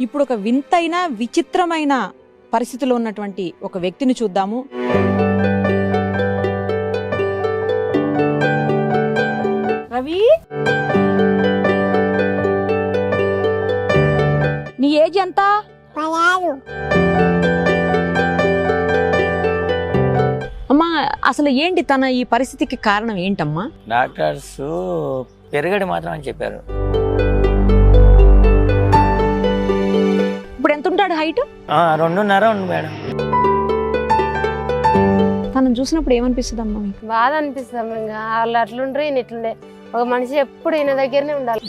ఇప్పుడు ఒక వింతైన విచిత్రమైన పరిస్థితిలో ఉన్నటువంటి ఒక వ్యక్తిని చూద్దాము. రవి? నీ ఏజ్ ఎంత? అమ్మా అసలు ఏంటి తన ఈ పరిస్థితికి కారణం ఏంటమ్మా? డాక్టర్స్ పెరగడు మాత్రం అని చెప్పారు. రెండున్నర ఉంది మేడం. తనను చూసినప్పుడు ఏమనిపిస్తుంది అమ్మా మీకు? బాధ అనిపిస్తాం ఇంకా. వాళ్ళు అట్లుండ్రు ఈయన ఇట్లుండే. ఒక మనిషి ఎప్పుడు ఈయన దగ్గరనే ఉండాలి.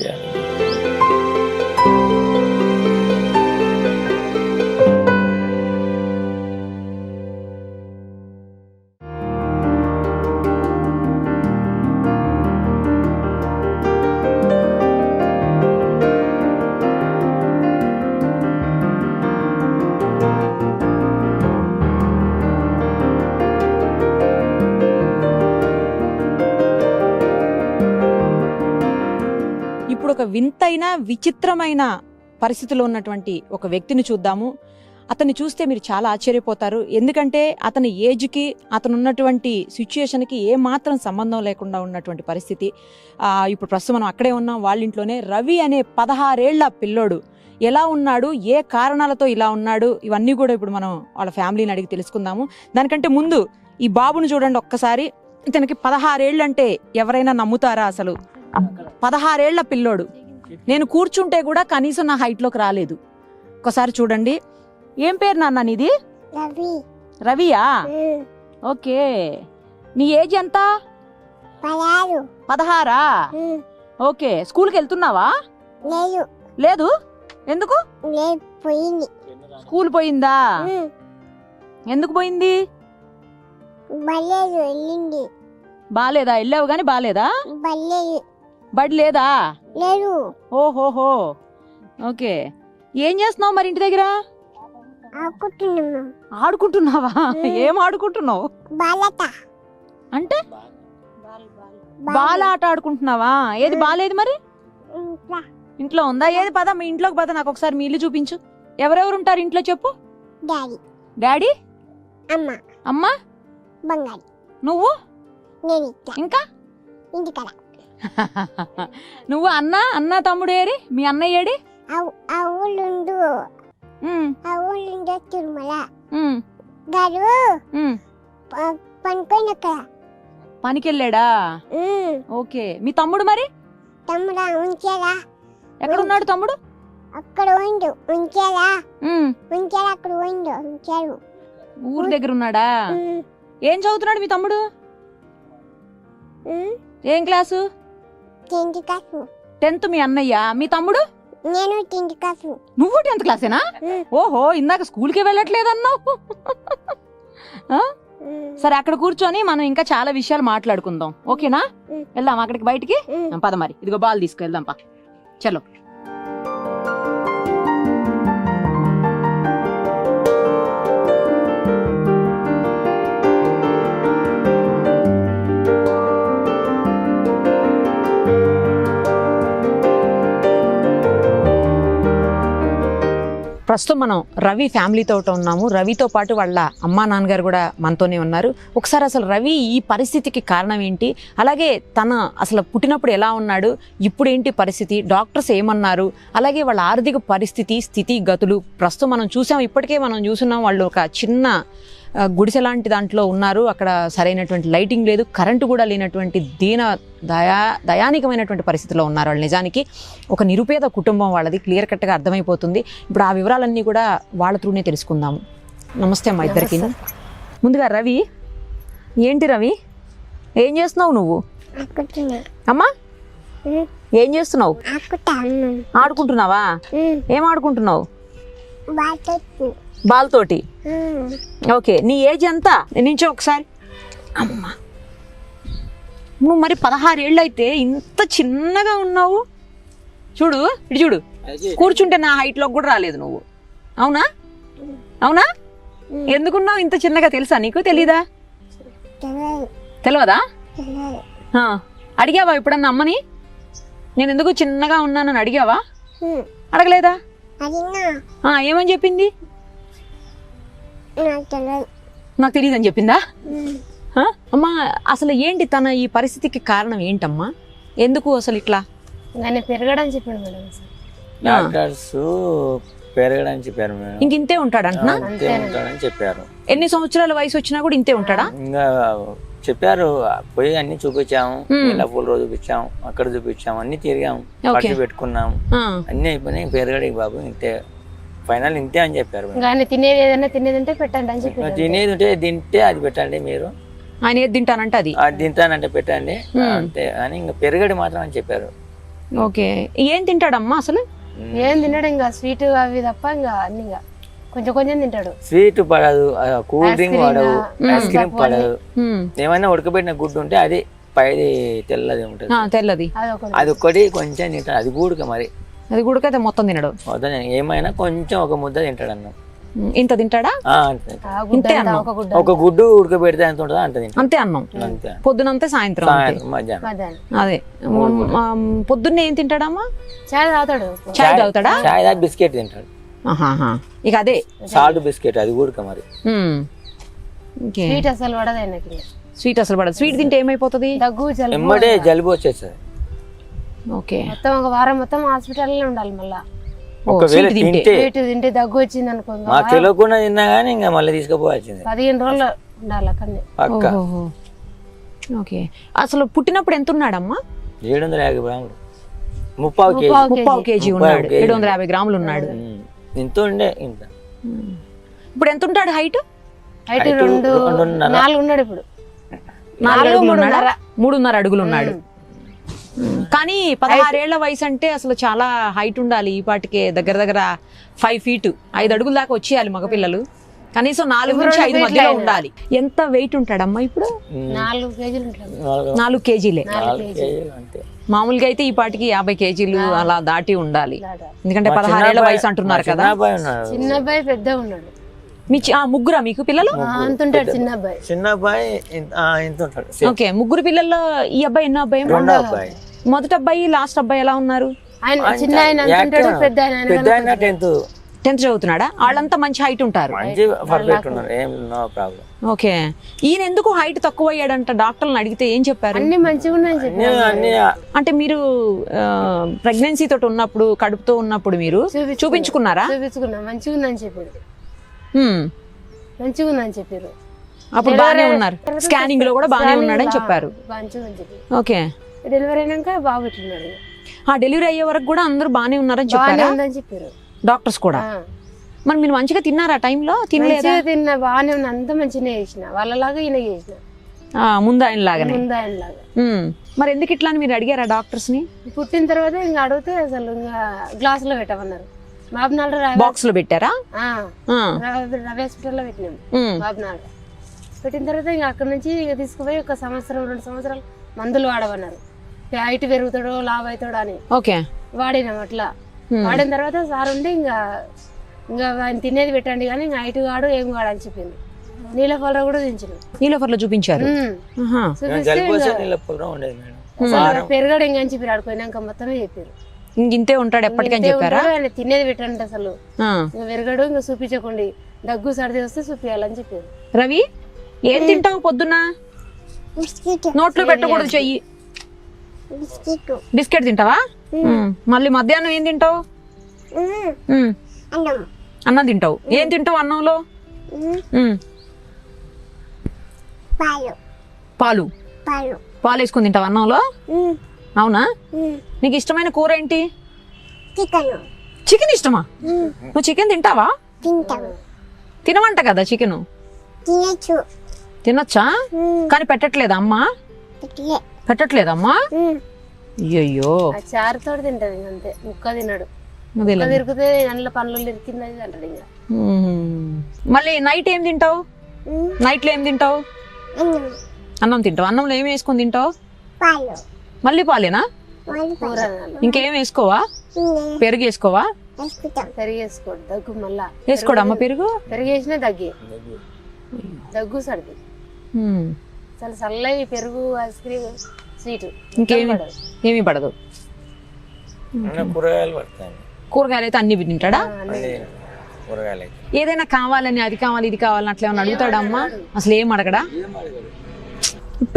వింతైన విచిత్రమైన పరిస్థితిలో ఉన్నటువంటి ఒక వ్యక్తిని చూద్దాము. అతన్ని చూస్తే మీరు చాలా ఆశ్చర్యపోతారు. ఎందుకంటే అతని ఏజ్కి అతను ఉన్నటువంటి సిచ్యుయేషన్కి ఏ మాత్రం సంబంధం లేకుండా ఉన్నటువంటి పరిస్థితి. ఇప్పుడు ప్రస్తుతం మనం అక్కడే ఉన్నాం. వాళ్ళ ఇంట్లోనే రవి అనే పదహారేళ్ళ పిల్లోడు. ఎలా ఉన్నాడు? ఏ కారణాలతో ఇలా ఉన్నాడు? ఇవన్నీ కూడా ఇప్పుడు మనం వాళ్ళ ఫ్యామిలీని అడిగి తెలుసుకుందాము. దానికంటే ముందు ఈ బాబును చూడండి ఒక్కసారి. ఇతనికి పదహారేళ్ళు అంటే ఎవరైనా నమ్ముతారా అసలు? పదహారేళ్ళ పిల్లోడు. నేను కూర్చుంటే కూడా కనీసం నా హైట్లోకి రాలేదు. ఒకసారి చూడండి. ఏం పేరు నాన్న నీది? రవి. రవియా? ఓకే. నీ ఏజ్ ఎంత? పదహారా. ఓకే. స్కూల్కి వెళ్తున్నావా? లేదు. ఎందుకు? స్కూల్ పోయిందా? ఎందుకు పోయింది? బాలేదా వెళ్ళావు బాలేదా? బల్లేదు బడి లేదా? లేదు. ఓహోహో. ఓకే. ఏం చేస్తున్నావు మరి ఇంటి దగ్గర? ఆడుకుంటున్నావా? ఏం ఆడుకుంటున్నావు? అంటే? బాల. ఆట ఆడుకుంటున్నావా? ఏది బాలేదు మరి? ఇంట్లో. ఉందా? ఏది పద మీ ఇంట్లోకి పద నాకు ఒకసారి మీ ఇల్లు చూపించు. ఎవరెవరు ఉంటారు ఇంట్లో చెప్పు? డాడీ. డాడీ? అమ్మ. అమ్మ? బంగారు. నువ్వు? ఇంకా? ఇంటికడ. నువ్వు అన్న అన్న తమ్ముడు ఏరి? మీ అన్నయ్య ఏడి? తిరుమల గారు అక్కడ పనికెళ్ళాడా? ఉమ్, ఓకే. మీ తమ్ముడు మరి? తమ్ముడా ఉంచారా. ఎక్కడ ఉన్నాడు తమ్ముడు? అక్కడ ఉంచారా. ఉంచారా అక్కడ ఉంచారు. ఊరి దగ్గర ఉన్నాడా? ఏం చదువుతున్నాడు మీ తమ్ముడు? ఏం క్లాసు? తిండి కాసు టెన్త్ మీ అన్నయ్య మీ తమ్ముడు? నేను తిండి కాసు నువ్వు టెన్త్ క్లాసేనా? ఓహో ఇందాక స్కూల్కి వెళ్ళట్లేదన్నావు. ఆ? ఉమ్, సరే అక్కడ కూర్చొని మనం ఇంకా చాలా విషయాలు మాట్లాడుకుందాం. ఓకేనా. వెళ్దాం అక్కడికి బయటికి. పద మరి. ఇదిగో బాల్ తీసుకెళ్దాం పా. చలో. ప్రస్తుతం మనం రవి ఫ్యామిలీతో ఉన్నాము. రవితో పాటు వాళ్ళ అమ్మా నాన్నగారు కూడా మనతోనే ఉన్నారు. ఒకసారి అసలు రవి ఈ పరిస్థితికి కారణం ఏంటి? అలాగే తన అసలు పుట్టినప్పుడు ఎలా ఉన్నాడు? ఇప్పుడు ఏంటి పరిస్థితి? డాక్టర్స్ ఏమన్నారు? అలాగే వాళ్ళ ఆర్థిక పరిస్థితి స్థితి గతులు ప్రస్తుతం మనం చూసాం. ఇప్పటికే మనం చూస్తున్నాం వాళ్ళు ఒక చిన్న గుడిసె లాంటి దాంట్లో ఉన్నారు. అక్కడ సరైనటువంటి లైటింగ్ లేదు. కరెంటు కూడా లేనటువంటి దీన దయా దయానికమైనటువంటి పరిస్థితిలో ఉన్నారు వాళ్ళు నిజానికి. ఒక నిరుపేద కుటుంబం వాళ్ళది. క్లియర్ కట్గా అర్థమైపోతుంది. ఇప్పుడు ఆ వివరాలన్నీ కూడా వాళ్ళ త్రూనే తెలుసుకుందాము నమస్తే అమ్మా ఇద్దరికి. ముందుగా రవి. ఏంటి రవి? ఏం చేస్తున్నావు నువ్వు? అమ్మా? ఏం చేస్తున్నావు? ఆడుకుంటున్నావా? ఏం ఆడుకుంటున్నావు? బాల్ తోటి ఉమ్, ఓకే నీ ఏజ్ ఎంత? నించో ఒకసారి. అమ్మా నువ్వు మరి పదహారు ఏళ్ళు అయితే ఇంత చిన్నగా ఉన్నావు. చూడు ఇటు చూడు. కూర్చుంటే నా height లోకి కూడా రాలేదు నువ్వు. అవునా? అవునా? ఉమ్. ఎందుకున్నావు ఇంత చిన్నగా తెలుసా నీకు? తెలీదా? తెలియదు అడిగావా ఎప్పుడన్నా అమ్మని? నేను ఎందుకు చిన్నగా ఉన్నానని అడిగావా? ఉమ్, అడగలేదా? ఏమని చెప్పింది? నాకు తెలియదు తెలియదని చెప్పిందా? అమ్మా అసలు ఏంటి తన ఈ పరిస్థితికి కారణం ఏంటమ్మా? ఎందుకు అసలు ఇట్లా? ఆయన పెరగడని చెప్పాడు మేడం డాక్టర్స్ చెప్పారు మేడం. ఇంక ఇంతే ఉంటాడని చెప్పారు. ఎన్ని సంవత్సరాల వయసు వచ్చినా కూడా ఇంతే ఉంటాడా? ఇంకా చెప్పారు పోయి అన్ని చూపించాము. ఇలా పూల రోజు చూపించాము అక్కడ చూపించాము అన్ని తిరిగాము. పట్టు పెట్టుకున్నాము అన్ని అయిపోయినాయి పెరగడానికి బాబు ఇంతే. ఫైనల్ ఇంతే అని చెప్పారు మేడం. ఇంకా ఆయన తినేది ఏదైనా తినేది ఉంటే పెట్టండి అని చెప్పాడు తినేది ఉంటే తింటే అది పెట్టండి మీరు. ఆయన ఏది తింటానంటే అది. అది తింటానంటే పెట్టండి. అంతే. అని ఇంకా పెరగడి మాత్రం అని చెప్పారు. ఓకే. ఏం తింటాడమ్మా అసలు? ఏం తిన్నాడు ఇంకా స్వీట్ అవి తప్ప ఇంకా అన్ని ఇంకా. కొంచెం కొంచెం తింటాడు. స్వీట్ పడదు కూల్ డ్రింక్ పడదు. ఐస్ క్రీమ్ పడదు. ఏమైనా ఉడకబెట్టిన గుడ్డు ఉంటే అది పైది తెల్లది ఉంటుంది. ఆ, తెల్లది. అది ఒక అది ఒక్కటి కొంచెం తింటాడు అది కూడక మరి. అది గుడకైతే మొత్తం తినడు. మొత్తం ఏమైనా కొంచెం ఒక ముద్ద తింటాడు అన్నం. ఇంత తింటాడా? ఇంతే అన్నం. ఒక గుడ్డ ఒక గుడ్డు ఉడకబెడితే ఎంత ఉంటుందో అంత అంతే అన్నం. అంతే. పొద్దునంతే సాయంత్రం అదే. పొద్దున్నే ఏం తింటాడమ్మా? చాయ్ తాగుతాడు. చాయ్ తాగుతాడా? చాయ్ తాగి బిస్కెట్ తింటాడు. ఇక అదే. సాల్ట్ బిస్కెట్ అది కూడక మరి. హ్మ్. ఓకే స్వీట్ అసలు పడదు స్వీట్ అసలు పడదు. స్వీట్ తింటే ఏమైపోతుంది? దగ్గు జలుబు ఎమ్మడే జలుబు వచ్చేస్తుంది. ఓకే. మొత్తం ఒక వారం మొత్తం హాస్పిటల్లో ఉండాలి మళ్ళా. ఒకవేళ తింటే తింటే. దగ్గు వచ్చింది అనుకో ఇంకా మాకు తెలియకుండా తిన్నా కానీ ఇంకా మళ్ళీ తీసుకుపోవాల్సిందే. పదిహేను రోజులు ఉండాలి అక్కడనే పక్క. ఓహోహో. ఓకే. అసలు పుట్టినప్పుడు ఎంత ఉన్నాడమ్మా? ఏడు వందల యాభై గ్రాములు. ముప్పావు కేజీ. ముప్పావు కేజీ. ఉన్నాడు. ఏడు వందల యాభై గ్రాములు ఉన్నాడు. ఇంత ఉండే ఇంత. ఇప్పుడు ఎంత ఉంటాడు హైట్? హైట్ రెండు. నాలుగు ఉన్నాడు ఇప్పుడు. నాలుగు మూడున్నర. అడుగులు ఉన్నాడు. కానీ పదహారేళ్ళ వయసు అంటే అసలు చాలా హైట్ ఉండాలి ఈ పాటికే దగ్గర దగ్గర ఫైవ్ ఫీట్ ఐదు అడుగుల దాకా వచ్చేయాలి మగపిల్లలు. కనీసం నాలుగు నుంచి ఐదు మధ్యలో ఉండాలి. ఎంత వెయిట్ ఉంటాడమ్మా ఇప్పుడు. నాలుగు కేజీలు నాలుగు మామూలుగా అయితే ఈ పాటికి యాభై కేజీలు అలా దాటి ఉండాలి. ఎందుకంటే పదహారేళ్ళ వయసు అంటున్నారు కదా. చిన్న అబ్బాయి పెద్ద ఉన్నాడు. మీ చి- ఆ, ముగ్గురా మీకు పిల్లలు? ఆ, అంత ఉంటాడు చిన్న అబ్బాయి. చిన్న అబ్బాయి ఇంత ఆ, ఇంత ఉంటాడు. ఓకే ముగ్గురు పిల్లల్లో ఈ అబ్బాయి ఎన్నో అబ్బాయి? రెండో అబ్బాయి. మొదటి అబ్బాయి లాస్ట్ అబ్బాయి ఎలా ఉన్నారు? ఆయన చిన్న ఆయన అంత ఉంటాడు పెద్ద ఆయన టెన్త్. టెన్త్ చదువుతున్నాడా? వాళ్ళంతా మంచి హైట్ ఉంటారు. మంచి పర్ఫెక్ట్ ఉన్నారు. ఏం నో ప్రాబ్లం. ఓకే. ఈయన ఎందుకు హైట్ తక్కువ అయ్యాడంట డాక్టర్లను అడిగితే ఏం చెప్పారు? అన్ని మంచిగా ఉన్నాయని చెప్పి అన్ని అంటే మీరు ప్రెగ్నెన్సీ తోటి ఉన్నప్పుడు కడుపుతో ఉన్నప్పుడు మీరు చూపించుకున్నా. చూపించుకున్నారా? చూపించుకున్నా. మంచిగా ఉందని చెప్పారు. హ్మ్. మంచిగా ఉందని చెప్పారు. అప్పుడు బాగానే ఉన్నారు. స్కానింగ్లో కూడా బాగానే ఉన్నాడని చెప్పారు. అని ఓకే. డెలివరీ అయినాక బాబు ఇట్లున్నాడు ఆ డెలివరీ అయ్యే వరకు కూడా అందరూ బాగానే ఉన్నారని చెప్పారా? ఉందని చెప్పారు. డాక్టర్స్ కూడా. మరి మీరు మంచిగా తిన్నారా ఆ టైంలో? తినలేదా? మంచిగా తిన్నా బాగానే ఉన్నా అంత మంచిగా చేసిన. వాళ్ళలాగా ఈయన చేసిన. ముందు ఆయన లాగానే ముందు. మరి ఎందుకు ఇట్లా అని మీరు అడిగారా డాక్టర్స్ని పుట్టిన తర్వాత ఇంకా అడిగితే అసలు ఇంకా గ్లాసులో పెట్టమన్నారు. బాబునాడు బాక్స్లో పెట్టారా? ఆ. రవి హాస్పిటల్లో పెట్టినాం. బాబునాడు పెట్టిన తర్వాత ఇంకా అక్కడ నుంచి ఇక తీసుకుపోయి ఒక సంవత్సరం రెండు సంవత్సరాలు మందులు వాడమన్నారు. హైట్ పెరుగుతాడో లావ్ అవుతాడో అని. ఓకే. వాడినాం అట్లా. వాడిన తర్వాత సార్ ఉండి ఇంకా ఇంకా ఆయన తినేది పెట్టండి కానీ ఇంకా హైట్ కాడు ఏం కాడు అని చెప్పింది పళ్ళ కూడా దించినాం నీలోఫర్లో చూపించారు? పెరగడు ఇంకా అని చెప్పి ఆడుకోయినాక మొత్తమే చెప్పారు. ఇంక ఇంతే ఉంటాడు ఎప్పటికని చెప్పారా? ఆయన తినేది పెట్టండి అసలు. ఆ. ఇంకా పెరగడు ఇంకా చూపించకండి. దగ్గు సర్ది వస్తే చూపించాలని చెప్పారు. రవి ఏం తింటావు పొద్దున్న? నోట్లో పెట్టకూడదు చెయ్యి. బిస్కెట్ బిస్కెట్ తింటావా. మళ్ళీ మధ్యాహ్నం ఏం తింటావు. అన్నం. తింటావు. ఏం తింటావు అన్నంలో. పాలు. పాలు. వేసుకుని తింటావు అన్నంలో. అవునా. నీకు ఇష్టమైన కూర ఏంటి? చికెన్. ఇష్టమా. నువ్వు చికెన్ తింటావా? తింటాం. తినవంట కదా చికెన్. తినచ్చు. కానీ పెట్టట్లేదా అమ్మా? పెట్టట్లేదమ్మా? ఆ చారుతో తింటది ఇంక అంతే ముక్క తినడు. ముక్క తిరిగితే అందులో పనులు అంటాడు ఇంకా. ఉమ్. మళ్ళీ నైట్ ఏం తింటావు. నైట్లో ఏం తింటావు? అన్నం తింటావు? అన్నంలో ఏం వేసుకొని తింటావు? మళ్ళీ పాలేనా. ఇంకేం వేసుకోవా? పెరుగు వేసుకోవా? పెరుగు వేసుకోడు దగ్గు మళ్ళా. వేసుకోడా అమ్మ పెరుగు? పెరుగు వేసినా దగ్గే. దగ్గు. సర్ది. చాలా చల్లవి పెరుగు ఐస్ క్రీమ్ స్వీట్. ఇంకేమి? ఏమీ పడదు. కూరగాయలు పడతాయి. కూరగాయలు అయితే అన్ని తింటాడా. కూరగాయలు ఏదైనా కావాలని అది కావాలి ఇది కావాలని అట్లా ఏమైనా అడుగుతాడా అమ్మా? అసలు ఏం అడగడా.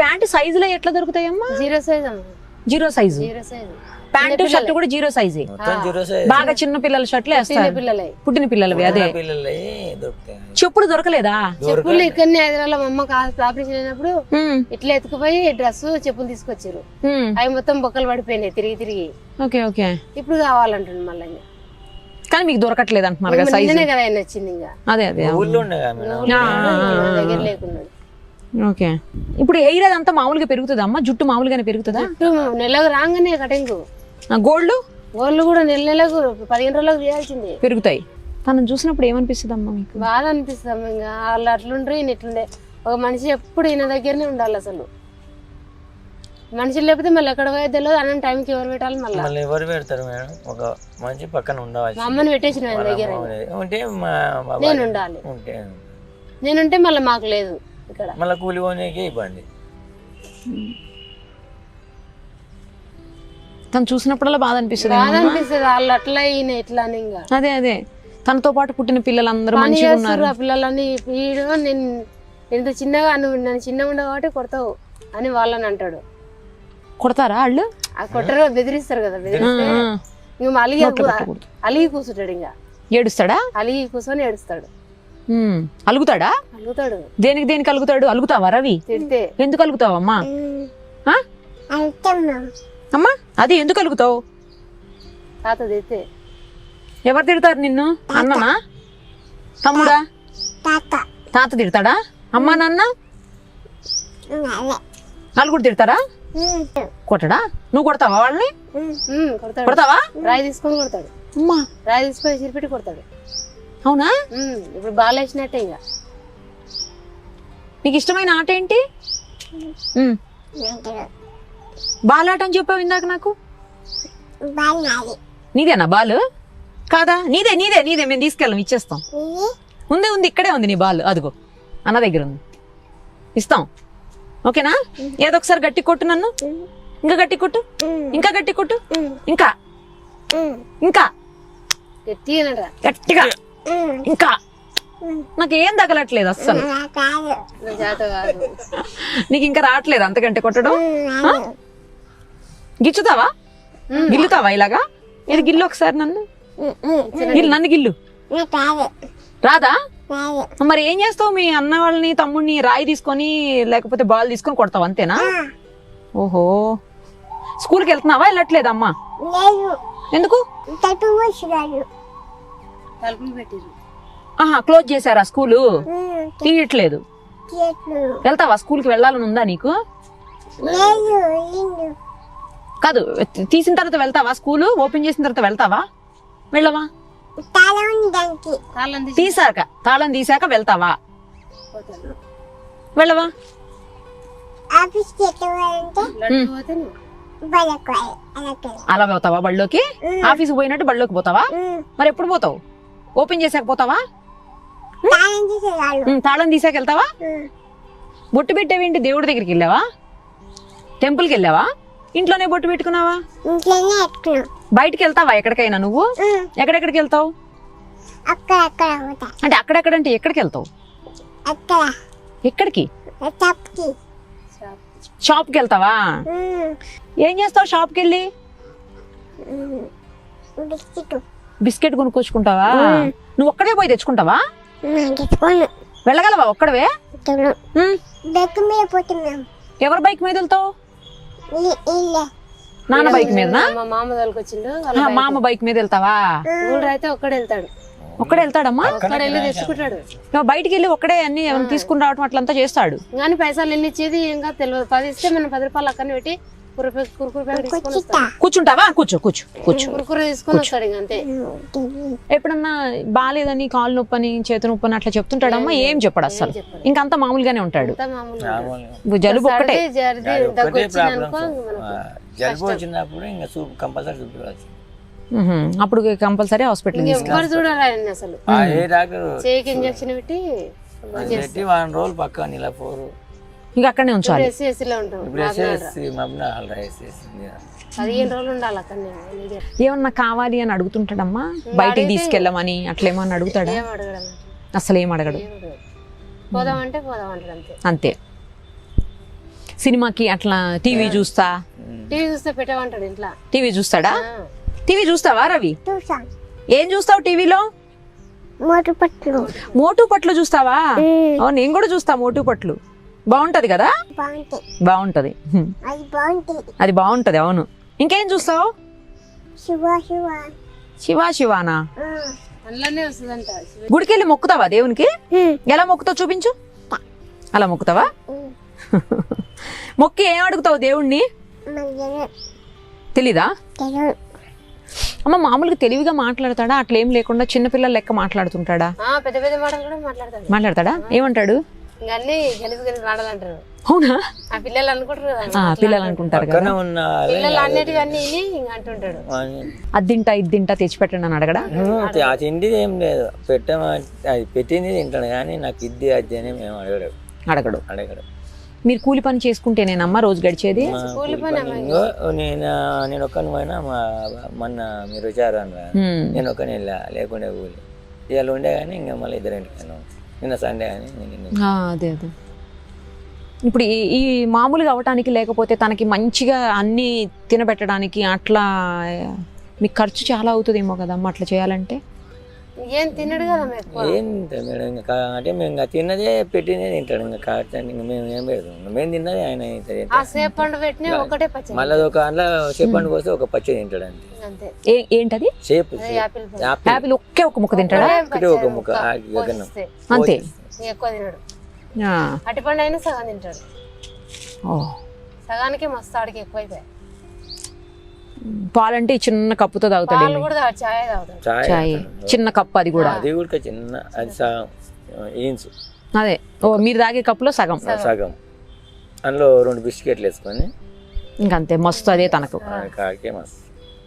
ప్యాంటు సైజులో ఎట్లా దొరుకుతాయమ్మా? జీరో సైజ్ అమ్మ. Zero size. Zero size. Pant shirt కూడా జీరో సైజే. మొత్తం జీరో సైజ్. బాగా చిన్న పిల్లల షర్ట్లు చిన్న వేస్తారు. పిల్లలే. పుట్టిన పిల్లలవి అదే. పిల్లలు చెప్పులు దొరకలేదా? చెప్పులు ఇక్కడనే హైదరాబాద్ మా అమ్మకి ఆపరేషన్ అయినప్పుడు ఇట్లా ఎత్తుకుపోయి డ్రెస్ చెప్పులు తీసుకొచ్చారు. అవి మొత్తం బొక్కలు పడిపోయినాయి తిరిగి తిరిగి. Okay okay. ఇప్పుడు కావాలంటుండు మళ్ళీ. కానీ మీకు దొరకట్లేదు అంటున్నారు కదా సైజు. కదా ఆయన వచ్చింది ఇంకా. అదే అదే ఊళ్ళో దగ్గర ఓకే. ఇప్పుడు హెయిర్ అదంతా మామూలుగా పెరుగుతుందా అమ్మా? జుట్టు మామూలుగానే పెరుగుతుందా? ఇప్పుడు నెలకు రాగానే కటింగ్. గోల్డ్ వాళ్ళు కూడా నెల నెలకు పదిహేను రోజులకు చేయాల్సిందే. పెరుగుతాయి. తనను చూసినప్పుడు ఏమనిపిస్తుంది అమ్మా మీకు? బాధ అనిపిస్తాం ఇంకా. వాళ్ళు అట్లుండ్రు ఈయన ఇట్లుండే. ఒక మనిషి ఎప్పుడు ఈయన దగ్గరనే ఉండాలి అసలు. మనిషి లేకపోతే మళ్ళీ ఎక్కడ పోయేది తెలియదు అన్న టైంకి ఎవరు పెట్టాలి మళ్ళీ? మళ్ళీ ఎవరు పెడతారు మేడం? ఒక మంచి పక్కన ఉండవచ్చు మా అమ్మని పెట్టేసిన ఆయన దగ్గర. ఉంటే నేను ఉండాలి. ఉంటే. నేనుంటే మళ్ళీ మాకు లేదు ఇక్కడ. మళ్ళీ కూలి పోనీకే ఇబ్బంది. తను చూసినప్పుడల్లా బాధ అనిపిస్తుంది బాధ అనిపిస్తుంది వాళ్ళు అట్లా ఈయన ఇట్లా అని ఇంకా. అదే అదే. తనతో పాటు పుట్టిన పిల్లలందరూ మంచిగా ఉన్నారు. ఆ పిల్లలని. వీడు నేను ఇంత చిన్నగా నువ్వు నన్ను చిన్నగా ఉండవు కాబట్టి కొడతావు అని వాళ్ళని అంటాడు. కొడతారా వాళ్ళు? ఆ కొట్టరు బెదిరిస్తారు కదా బెదిరిస్తే. ఇంక అలిగి. అలిగి కూర్చుంటాడు ఇంకా. ఏడుస్తాడా? అలిగి కూర్చొని ఏడుస్తాడు. అలుగుతాడా? అలుగుతాడు. దేనికి దేనికి అలుగుతాడు? అలుగుతావా రవి? ఎందుకు అలుగుతావమ్మా? అమ్మా. అది ఎందుకు అలుగుతావు? తాత తిడితే ఎవరు తిడతారు నిన్ను? అన్ననా తమ్ముడా? తాత. తాత తిడతాడా? అమ్మా నాన్న? వాళ్ళు కూడా తిడతారా? కొట్టడా? నువ్వు కొడతావా వాళ్ళని? కొడతావా? రాయి తీసుకొని కొడతాడు. అమ్మా. రాయి తీసుకొని చిరిపెట్టి కొడతాడు. అవునా? ఇప్పుడు బాగా వేసినట్టే ఇంకా. నీకు ఇష్టమైన ఆట ఏంటి? ఉమ్. బాల్ ఆట అని చెప్పావు ఇందాక నాకు? నీదేనా బాల్? కాదా? నీదే నీదే నీదే. మేము తీసుకెళ్ళం ఇచ్చేస్తాం. ఉంది ఉంది. ఇక్కడే ఉంది నీ బాల్. అదిగో. అన్న దగ్గర ఉంది. ఇస్తాం. ఓకేనా? ఏదో ఒకసారి గట్టి కొట్టు నన్ను. ఇంకా గట్టి కొట్టు? ఇంకా గట్టి కొట్టు? ఇంకా. ఇంకా. గట్టిగా. గట్టిగా ఇంకా. నాకు ఏం తగలట్లేదు అస్సలు. నీకు ఇంకా రావట్లేదు అంతకంటే కొట్టడం? గిచ్చుతావా? గిల్లుతావా ఇలాగా? ఇది గిల్లు ఒకసారి నన్ను. గిల్లు నన్ను గిల్లు. రాదా? మరి ఏం చేస్తావు? మీ అన్న వాళ్ళని తమ్ముడిని రాయి తీసుకొని లేకపోతే బాల్ తీసుకొని కొడతావు అంతేనా? ఓహో. స్కూల్కి వెళ్తున్నావా? వెళ్ళట్లేదా అమ్మా లేదు. ఎందుకు? ఆహా క్లోజ్ చేశారా స్కూలు? తీయట్లేదు. వెళ్తావా? స్కూల్కి వెళ్ళాలని ఉందా నీకు? కాదు తీసిన తర్వాత వెళ్తావా స్కూలు? ఓపెన్ చేసిన తర్వాత వెళ్తావా? వెళ్ళవా? తీసాక తాళం తీసాక వెళ్తావా. వెళ్ళవా? అలా పోతావా బళ్ళోకి? ఆఫీస్కి పోయినట్టు బళ్ళోకి పోతావా? మరి ఎప్పుడు పోతావు? ఓపెన్ చేసాక పోతావా? తాళం తీసాక వెళ్తావా? బొట్టు పెట్టేవేంటి దేవుడి దగ్గరికి వెళ్ళావా? టెంపుల్కి వెళ్ళావా? ఇంట్లోనే బొట్టు పెట్టుకున్నావా? ఇంట్లోనే బయటికి వెళ్తావా ఎక్కడికైనా నువ్వు? ఎక్కడెక్కడికి వెళ్తావు అక్కడ అక్కడ అంటే అక్కడెక్కడంటే ఎక్కడికి వెళ్తావు అక్కడ. ఎక్కడికి? తప్పుకి షాప్కి వెళ్తావా ఏం చేస్తావు షాప్కి వెళ్ళి బిస్కెట్. బిస్కెట్ కొనుక్కొచ్చుకుంటావా? నువ్వు ఒక్కడే పోయి తెచ్చుకుంటావా? వెళ్ళగలవా ఒక్కడవే? మీద పోతున్నాం. ఎవరి బైక్ మీద వెళ్తావు? నాన్న బైక్ మీదనా? మా మామ తోలుకొచ్చిండు మామ బైక్ మీద వెళ్తావా? ఊళ్ళో అయితే ఒక్కడే వెళ్తాడు. ఒక్కడే వెళ్తాడమ్మా? ఒక్కడే వెళ్ళి తెచ్చుకుంటాడు. నువ్వు బయటికి వెళ్ళి ఒక్కడే అన్ని తీసుకుని రావటం అట్లంతా చేస్తాడు. కానీ పైసలు ఎన్ని ఇచ్చేది ఇంకా తెలియదు. పది ఇస్తే మనం పది రూపాయలు అక్కడనే పెట్టి కూర్చుంటావా? కూర్చో కూర్చో కూర్చో. ఎప్పుడన్నా బాగాలేదని కాలు నొప్పని చేతి నొప్పని అట్లా చెప్తుంటాడమ్మా? ఏం చెప్పడు అసలు. ఇంకంతా మామూలుగానే ఉంటాడు. అంతా మామూలు మామూలుగా. జలుబు ఒక్కటే. జలుబు వచ్చినప్పుడు ఇంకా కంపల్సరీ. అప్పుడు కంపల్సరీ హాస్పిటల్ ఎవ్వరు చూడాలి ఆయన అసలు? ఏ డాక్టర్? చేయికి ఇంజక్షన్ పెట్టి పెట్టి వారం రోజులు పక్క నీళ్ళ పోరు ఇంకా అక్కడనే ఉంచాలి. పదిహేను రోజులు ఉండాలి అక్కడ. ఏమన్నా కావాలి అని అడుగుతుంటాడమ్మా? బయటికి తీసుకెళ్ళమని అట్లేమన్నా అడుగుతాడా? అసలు ఏం అడగడు. పోదామంటే పోదామంటాడు అంతే. అంతే. సినిమాకి అట్లా టీవీ చూస్తా? టీవీ చూస్తే పెట్టమంటాడు ఇంట్లో. టీవీ చూస్తాడా. టీవీ చూస్తావా రవి? ఏం చూస్తావు టీవీలో? మోటు పట్లు. మోటు పట్లు చూస్తావా? నేను కూడా చూస్తా మోటు పట్లు. బాగుంటది కదా? బాగుంటది. అది బాగుంటది అవును. ఇంకేం చూస్తావు? శివ శివ. శివా శివానా? శివ- గుడికెళ్ళి మొక్కుతావా దేవునికి. ఎలా మొక్కుతావు చూపించు. అలా మొక్కుతావా. మొక్కి ఏం అడుగుతావు దేవుణ్ణి? తెలీదా. తెలు అమ్మ మామూలుగా తెలివిగా మాట్లాడతాడా? అట్లా ఏం లేకుండా చిన్నపిల్లల లెక్క మాట్లాడుతుంటాడా? ఆ, పెద్ద పెద్ద మాటలు కూడా మాట్లాడతాడు. మాట్లాడతాడా? ఏమంటాడు? ఇంకా అన్ని గెలిసి గెలిసి మాటలు అంటారు అవునా? ఆ పిల్లలు అనుకుంటారు కదా ఆ, పిల్లలు అనుకుంటారు కదా. పక్కన ఉన్న పిల్లలు అన్నిటివి అన్ని విని ఇంకా అంటుంటాడు. అద్దింటా ఇద్దింటా తెచ్చిపెట్టండి అని అడగడా? ఆ తిండిది ఏం లేదు. పెట్టమ అది పెట్టింది తింటాడు కానీ నాకు ఇది అది అని మేము అడగడు. అడగడు. అడగడు. మీరు కూలి పని చేసుకుంటేనేనమ్మా రోజు గడిచేది? మా కూలి పని ఇంకో నేను నేను ఒక్కని పోయినా మా మొన్న మీరు వచ్చారు అన్న. నేను ఒక్కని వెళ్ళా లేకుండే కూలి ఇవాళ ఉండే కానీ ఇంకా మళ్ళీ ఇద్దరు ఇంటికి నిన్న సండే అని అదే అదే. ఇప్పుడు ఈ ఈ మామూలుగా అవటానికి లేకపోతే తనకి మంచిగా అన్ని తినబెట్టడానికి అట్లా మీకు ఖర్చు చాలా అవుతుందేమో కదమ్మా అట్లా చేయాలంటే? ఏం తినడు కదా ఎక్కువ ఏం మేడం ఇంకా అంటే మేము ఇంకా తిన్నదే పెట్టినదే తింటాడు ఇంకా కాబట్టి ఇంకా మేము ఏం పెడతాం. మేము తిన్నదే ఆయన. ఆ సేపు పండు పెట్టినా ఒకటే పచ్చడి. మళ్ళీ ఒక అందులో చెప్పండి వస్తే ఒక పచ్చడి తింటాడు అంతే. ఏంటది? సేపు అదే యాపిల్ ఒకే ఒక ముక్క తింటాడా? ఒకే ఒకటే ఒక ముక్క. అంతే. ఎక్కువ తినడు. ఆ. అట్టి పండు అయినా సగం తింటాడు. ఓ. సగానికి మస్తు ఆడికి ఎక్కువైపోయాయి. పాలంటే చిన్న కప్పుతో తాగుతాడు చాయ్ చిన్న కప్పు అది కూడా. అది కూడా చిన్న అది సగం ఈన్స్. అదే. ఓ మీరు తాగే కప్పులో సగం. సగం. అందులో రెండు బిస్కెట్లు వేసుకొని. ఇంకంతే మస్తు అదే తనకు. కాకే మస్తు.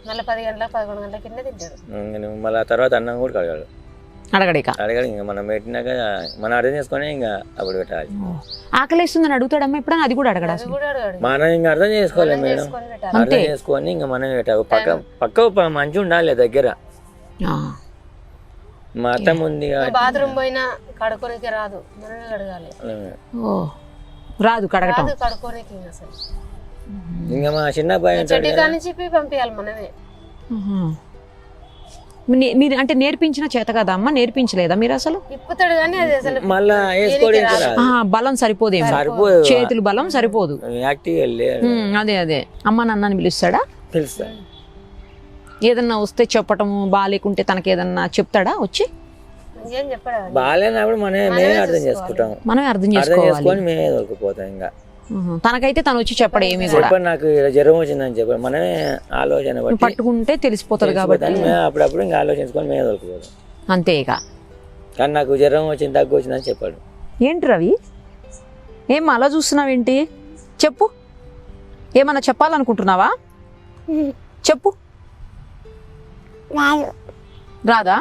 మళ్ళీ పది గంటలకు పదకొండు గంటల కింద తింటాడు. మళ్ళీ ఆ తర్వాత అన్నం కూడా కడగాడు అడగడిక. అడగాడు ఇంకా మనం పెట్టినాక మనం అర్థం చేసుకొని ఇంకా అప్పుడు పెట్టాలి. ఆకలిస్తుందని అడుగుతాడమ్మా ఎప్పుడైనా? అది కూడా అడగడా మనం ఇంకా అర్థం చేసుకోలేం మేడం. అర్థం చేసుకొని ఇంకా మనం పెట్టాలి. పక్క పక్క మంచి ఉండాలి దగ్గర. ఆ. మా అత్త ఉంది బాత్రూమ్ పోయినా రాదు. మనమే కడగాలి. ఓ రాదు కడగటం. ఇంకా అసలు. ఇంకా మా చిన్న కాని చెప్పి పంపించాలి మనమే. మీరు అంటే నేర్పించిన చేత కదా అమ్మ? నేర్పించలేదా మీరు అసలు? ఇప్పుతాడు కానీ అది అసలు మళ్ళా ఆ, బలం సరిపోదేమో. సరిపోదు. చేతులు బలం సరిపోదు. యాక్టివ్ వెళ్ళి ఉమ్, అదే అదే. అమ్మ నాన్నని పిలుస్తాడా? పిలుస్తా. ఏదన్నా వస్తే చెప్పటము బాగాలేకుంటే తనకి ఏదన్నా చెప్తాడా వచ్చి? ఏం చెప్పాడు. బాగాలేనప్పుడు మనమే మేమే అర్థం చేసుకుంటాం. మనమే అర్థం అర్థం చేసుకోవాలి. చేసుకొని మేమే దొరికిపోతాం ఇంకా. తనకైతే తను వచ్చి చెప్పడు ఏమీ కూడా. చెప్పండి నాకు ఇలా జ్వరం వచ్చిందని చెప్పండి. మనమే ఆలోచన బట్టి పట్టుకుంటే తెలిసిపోతుంది కాబట్టి. మేము అప్పుడప్పుడు ఇంకా ఆలోచించుకొని మేమే దొరికిపోతాం అంతే ఇక. కానీ నాకు జ్వరం వచ్చింది దగ్గు వచ్చిందని చెప్పాడు. ఏంటి రవి? ఏం అలా చూస్తున్నావేంటి చెప్పు. ఏమన్నా చెప్పాలనుకుంటున్నావా? చెప్పు. రాదు.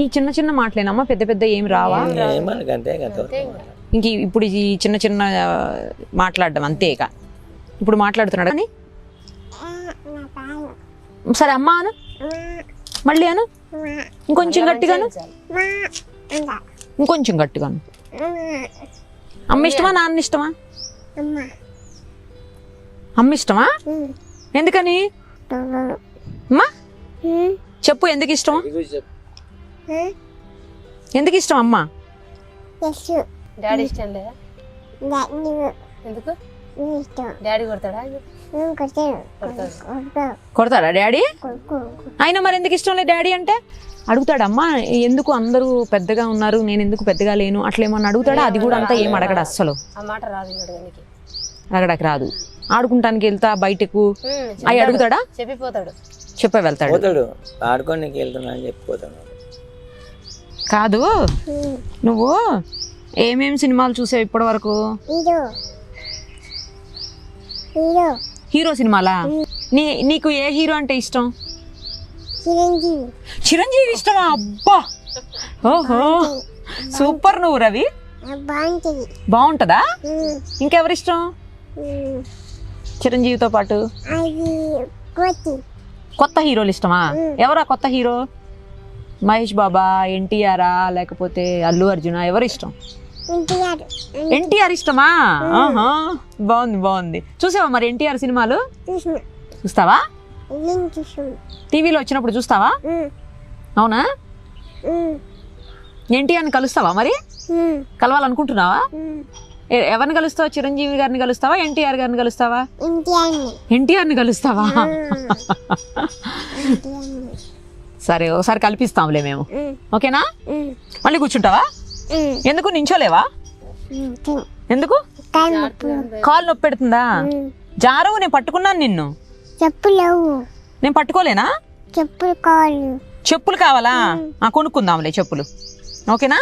ఈ చిన్న చిన్న మాటలేనమ్మా పెద్ద పెద్ద ఏం రావా? ఏమనకు అంతే అంత. ఇంక ఇప్పుడు ఈ చిన్న చిన్న మాట్లాడడం అంతే ఇక. ఇప్పుడు మాట్లాడుతున్నాడు. కానీ ఆ, నా కాదు సరే అమ్మా అను. మళ్ళీ అను. ఇంకొంచెం గట్టిగాను ఇంకొంచెం గట్టిగాను అమ్మ. ఇష్టమా నాన్న ఇష్టమా? అమ్మ. ఇష్టమా. ఎందుకని. అమ్మా. చెప్పు ఎందుకు ఇష్టం? ఎందుకు ఇష్టం అమ్మ? డాడీ ఇష్టం లేదా ఎందుకు? నీ ఇష్టం డాడీ కొడతాడా? నువ్వు కొట్టాను కొడతాడు డాడీ? అయినా మరి ఎందుకు ఇష్టం లేదు డాడీ అంటే? అడుగుతాడమ్మా ఎందుకు అందరూ పెద్దగా ఉన్నారు నేను ఎందుకు పెద్దగా లేను? అట్లా ఏమన్నా అడుగుతాడా? అది కూడా అంతా ఏం అడగడు అస్సలు. ఆ మాట రాదు ఇంకా అడగడానికి రాదు. ఆడుకుంటానికి వెళ్తా బయటకు. అవి అడుగుతాడా? చెప్పిపోతాడు. చెప్పే వెళ్తాడు. పోతాడు. ఆడుకోనికి వెళ్తున్నా అని చెప్పిపోతాడు. కాదు. నువ్వు ఏమేం సినిమాలు చూసావు ఇప్పటి వరకు హీరో. సినిమాలా? నీ నీకు ఏ హీరో అంటే ఇష్టం? చిరంజీవి. చిరంజీవి ఇష్టమా? అబ్బా! ఓహో! సూపర్ నువ్వు రవి. బాగుంటుంది. ఇంకెవరిష్టం. చిరంజీవితో పాటు. కొత్త హీరోలు ఇష్టమా? ఎవరా కొత్త హీరో? మహేష్ బాబా ఎన్టీఆరా లేకపోతే అల్లు అర్జున ఎవరు ఇష్టం ఎన్టీఆర్. ఇష్టమా? ఆహా. బాగుంది బాగుంది. చూసావా మరి ఎన్టీఆర్ సినిమాలు? చూస్తావా? టీవీలో వచ్చినప్పుడు చూస్తావా? అవునా? ఎన్టీఆర్ని కలుస్తావా మరి? కలవాలనుకుంటున్నావా? ఎవరిని కలుస్తావా? చిరంజీవి గారిని కలుస్తావా? ఎన్టీఆర్ గారిని కలుస్తావా? ఎన్టీఆర్ని. కలుస్తావా? సరే ఒకసారి కల్పిస్తాంలే మేము. ఓకేనా? మళ్ళీ కూర్చుంటావా? ఎందుకు? నించోలేవా? ఎందుకు? కాలు నొప్పి. పెడుతుందా? జారవు నేను పట్టుకున్నాను నిన్ను. చెప్పులేవు. నేను పట్టుకోలేనా? చెప్పులు కావాలి. చెప్పులు కావాలా? ఆ, కొనుక్కుందాంలే చెప్పులు. ఓకేనా?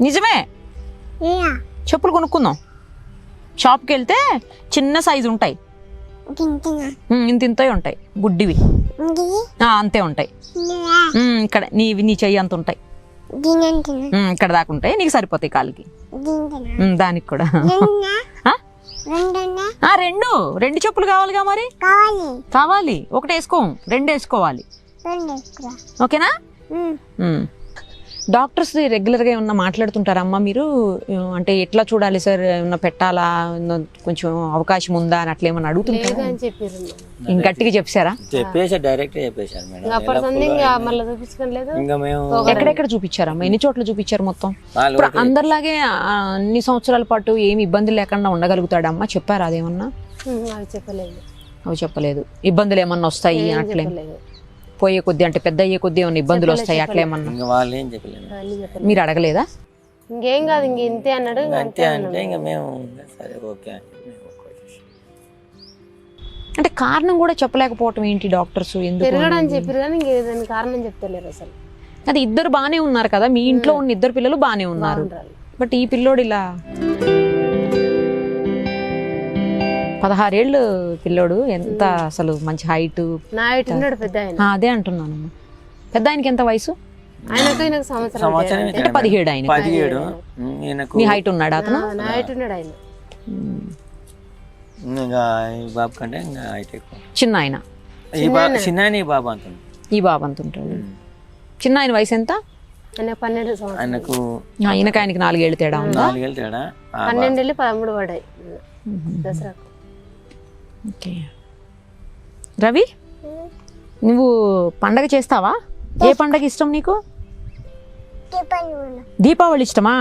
నిజమే. ఏయా చెప్పులు కొనుక్కుందాం. షాప్కి వెళ్తే చిన్న సైజు ఉంటాయి. ఇంత ఇంతవి ఉంటాయి. గుడ్డివి. అంతే ఉంటాయి. ఇక్కడ నీ నీ చెయ్యి అంత ఉంటాయి. ఇక్కడ దాకా ఉంటాయి. నీకు సరిపోతాయి కాలికి. దానికి కూడా. రెండు? రెండు. చెప్పులు కావాలిగా మరి? కావాలి. ఒకటి వేసుకో రెండు వేసుకోవాలి. ఓకేనా. డాక్టర్స్ రెగ్యులర్గా ఏమన్నా మాట్లాడుతుంటారా? అమ్మా మీరు అంటే ఎట్లా చూడాలి సార్? ఏమన్నా పెట్టాలా? కొంచెం అవకాశం ఉందా? అని అట్లా ఏమన్నా లేదు అడుగుతుంటారా అని చెప్పారు ఇంక గట్టిగా చెప్పారా? చెప్పేసారు డైరెక్ట్ చెప్పేశారు మేడం. అప్పటి సంది ఇంకా మళ్ళీ చూపించుకోలేదు. ఇంకా మేము ఎక్కడెక్కడ చూపించారమ్మా ఎన్ని చోట్ల చూపించారు మొత్తం? ఇప్పుడు అందరిలాగే అన్ని సంవత్సరాల పాటు ఏమి ఇబ్బంది లేకుండా ఉండగలుగుతాడమ్మా చెప్పారా అదేమన్నా? అవి చెప్పలేదు. అవి చెప్పలేదు. ఇబ్బందులు ఏమన్నా వస్తాయి అట్లే? పోయే కొద్దీ అంటే పెద్ద అయ్యే కొద్దీ ఏమన్నా ఇబ్బందులు వస్తాయి అట్లా ఏమన్నా వాళ్ళు ఏం చెప్పలేదు మీరు అడగలేదా? ఇంకేం కాదు ఇంక ఇంతే అన్నాడు అంతే అంటే ఇంకా మేము సరే ఓకే. అంటే కారణం కూడా చెప్పలేకపోవటం ఏంటి డాక్టర్స్? ఎందుకు పెరగడం అని? చెప్పారు కానీ ఇంక దాని కారణం చెప్తలేరు అసలు. అది ఇద్దరు బానే ఉన్నారు కదా మీ ఇంట్లో ఉన్న ఇద్దరు పిల్లలు బానే ఉన్నారు. బట్ ఈ పిల్లోడు ఇలా పదహారేళ్ళు పిల్లోడు ఎంత అసలు మంచి హైట్ పెద్ద అదే అంటున్నాను. పెద్ద ఆయనకి ఎంత వయసు? ఆయనకు అంటే పదిహేడు ఆయన మీ హైట్ ఉన్నాడు అతను? బాబు కంటే చిన్న ఆయన. ఈ బాబు చిన్న ఈ బాబు అంటుంది ఈ బాబు అంత ఉంటాడు. చిన్న ఆయన వయసు ఎంత? పన్నెండు ఆయనకు ఆ, ఈయనకి ఆయనకి నాలుగేళ్ళు తేడా ఉందా? నాలుగేళ్ళు తేడా. పన్నెండు పదమూడు పడ్డాయి. దసరాకు. ఓకే. రవి? నువ్వు పండగ చేస్తావా? ఏ పండగ ఇష్టం నీకు? దీపావళి ఇష్టమా?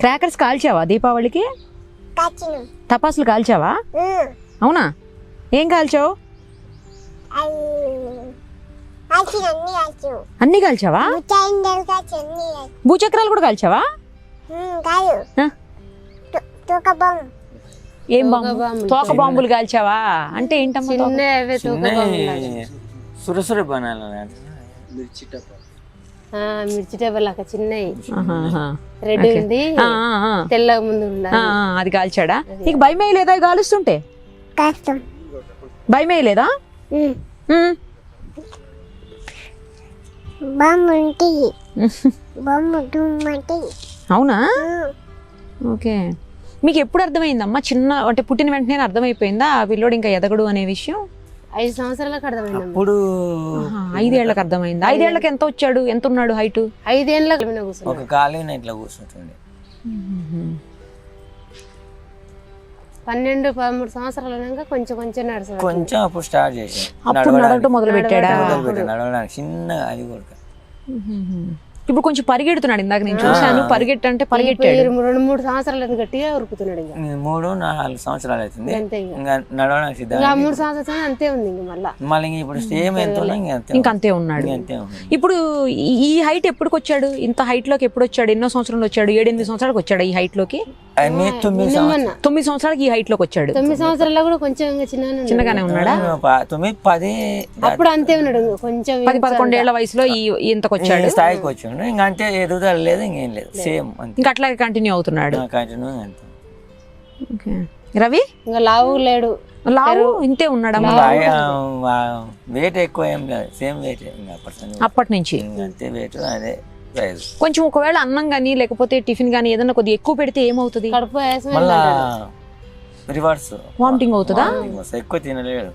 క్రాకర్స్ కాల్చావా దీపావళికి? టపాసులు కాల్చావా? అవునా? ఏం కాల్చావు? అన్ని కాల్చావా? భూచక్రాలు కూడా కాల్చావా? ఏం బాంబు? బాంబులు. తోక బాంబులు కాల్చావా? అంటే ఏంటమ్మా సురసుర బనాలు ఆ, మిర్చి టేబుల్ చిన్నవి ఆహాహా. రెడ్ ఉంది. తెల్లగా ముందు అది కాల్చాడా? నీకు భయం వేయలేదా ఇవి కాలుస్తుంటే? భయం దుమ్మంటుంది అవునా? ఓకే. మీకు ఎప్పుడు అర్థమైందమ్మా? చిన్న అంటే పుట్టిన వెంటనే అర్థమైపోయిందా ఆ పిల్లోడు ఇంకా ఎదగడు అనే విషయం? ఐదు సంవత్సరాలకు అర్థమైంది ఇప్పుడు ఐదేళ్ళకు అర్థమైంది? ఐదేళ్ళకు ఎంత వచ్చాడు? ఎంత ఉన్నాడు హైట్? ఐదేళ్ళకి కూర్చున్నాడు. ఒక ఇట్లా కూర్చుంటుండే. పన్నెండు పదమూడు సంవత్సరాలు ఉన్నాక కొంచెం కొంచెం నడుస్తాడు. కొంచెం అప్పుడు స్టార్ట్ చేసి అప్పుడు నడవటం మొదలు పెట్టాడా నడవడానికి. చిన్న అది కూడా. ఇప్పుడు కొంచెం పరిగెడుతున్నాడు ఇందాక నేను చూశాను. పరిగెట్టంటే పరిగెట్టాడు. రెండు మూడు సంవత్సరాలు గట్టిగా ఉరుకుతున్నాడు ఇంకా? మూడు నాలుగు సంవత్సరాలు అవుతుంది. అంతే ఇంకా. నడవడానికి సిద్ధం ఇంకా ఆ మూడు సంవత్సరాలు అంతే ఉంది ఇంక మళ్ళా. మళ్ళీ ఇంక ఇప్పుడు సేమ్ ఎంత ఇంక అంతే ఇంకా అంతే ఉన్నాడు. ఇప్పుడు ఈ- ఈ హైట్ ఎప్పుడుకి వచ్చాడు? ఇంత హైట్లోకి ఎప్పుడు వచ్చాడు? ఎన్నో సంవత్సరాలు వచ్చాడు? ఏడెనిమిది సంవత్సరాలకు వచ్చాడు ఈ హైట్లోకి? తొమ్మిది సంవత్సరాలు. సంవత్సరాలకి ఈ హైట్లోకి వచ్చాడు. తొమ్మిది సంవత్సరాల్లో కూడా కొంచెం ఇంకా చిన్నగానే ఉన్నాడు. తొమ్మిది పది అప్పుడు అంతే ఉన్నాడు కొంచెం పది పదకొండేళ్ళ వయసులో ఈ ఇంతకు వచ్చాడు. స్థాయికి వచ్చిండు. ఇంకా అంతే ఎదుగుదల లేదు ఇంకేం లేదు. సేమ్ అంతే. ఇంకా అట్లాగే కంటిన్యూ అవుతున్నాడు. కంటిన్యూ అంతే. ఓకే. రవి? ఇంకా లావు లేడు. లావు ఇంతే ఉన్నాడమ్మా వెయిట్ ఎక్కువ ఏం లేదు సేమ్ వెయిట్ ఇంకా అప్పటి నుంచి. అంతే వెయిట్ అదే కొంచెం ఒకవేళ అన్నం కానీ లేకపోతే టిఫిన్ కానీ ఏదైనా కొద్దిగా ఎక్కువ పెడితే ఏమవుతుంది? కడుపు మళ్ళా రివర్స్ వామిటింగ్ అవుతుందా. ఎక్కువ తినలేడు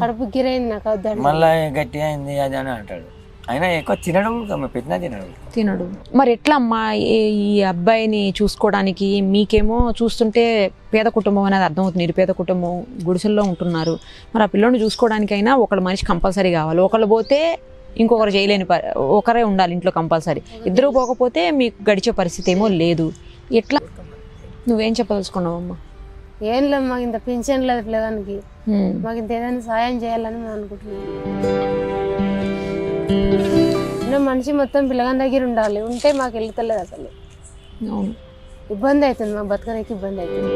కడుపు గిరైంది నాకు మళ్ళీ గట్టిగా అయింది అది అని అంటాడు. అయినా ఎక్కువ తినడు పెట్టినా తినడు. తినడు. మరి ఎట్లా అమ్మా ఈ- అబ్బాయిని చూసుకోవడానికి మీకేమో చూస్తుంటే పేద కుటుంబం అనేది అర్థమవుతుంది నిరుపేద కుటుంబం గుడిసెల్లో ఉంటున్నారు. మరి ఆ పిల్లోని చూసుకోవడానికైనా ఒకళ్ళ మనిషి కంపల్సరీ కావాలి. ఒకళ్ళు పోతే ఇంకొకరు చేయలేని ప- ఒకరే ఉండాలి ఇంట్లో కంపల్సరీ. ఇద్దరు పోకపోతే మీకు గడిచే పరిస్థితి ఏమో లేదు. ఎట్లా? నువ్వేం చెప్పదలుచుకున్నావు అమ్మా? ఏం లేదు మాకు ఇంత పింఛన్ లేదు పిల్లగానికి హ్మ్. మాకు ఇంత ఏదైనా సాయం చేయాలని మేము అనుకుంటున్నాం. నా మనిషి మొత్తం పిల్లగాని దగ్గర ఉండాలి. ఉంటే మాకు వెళ్తలేదు అసలు. ఇబ్బంది అవుతుంది మాకు బతకడానికి ఇబ్బంది అవుతుంది.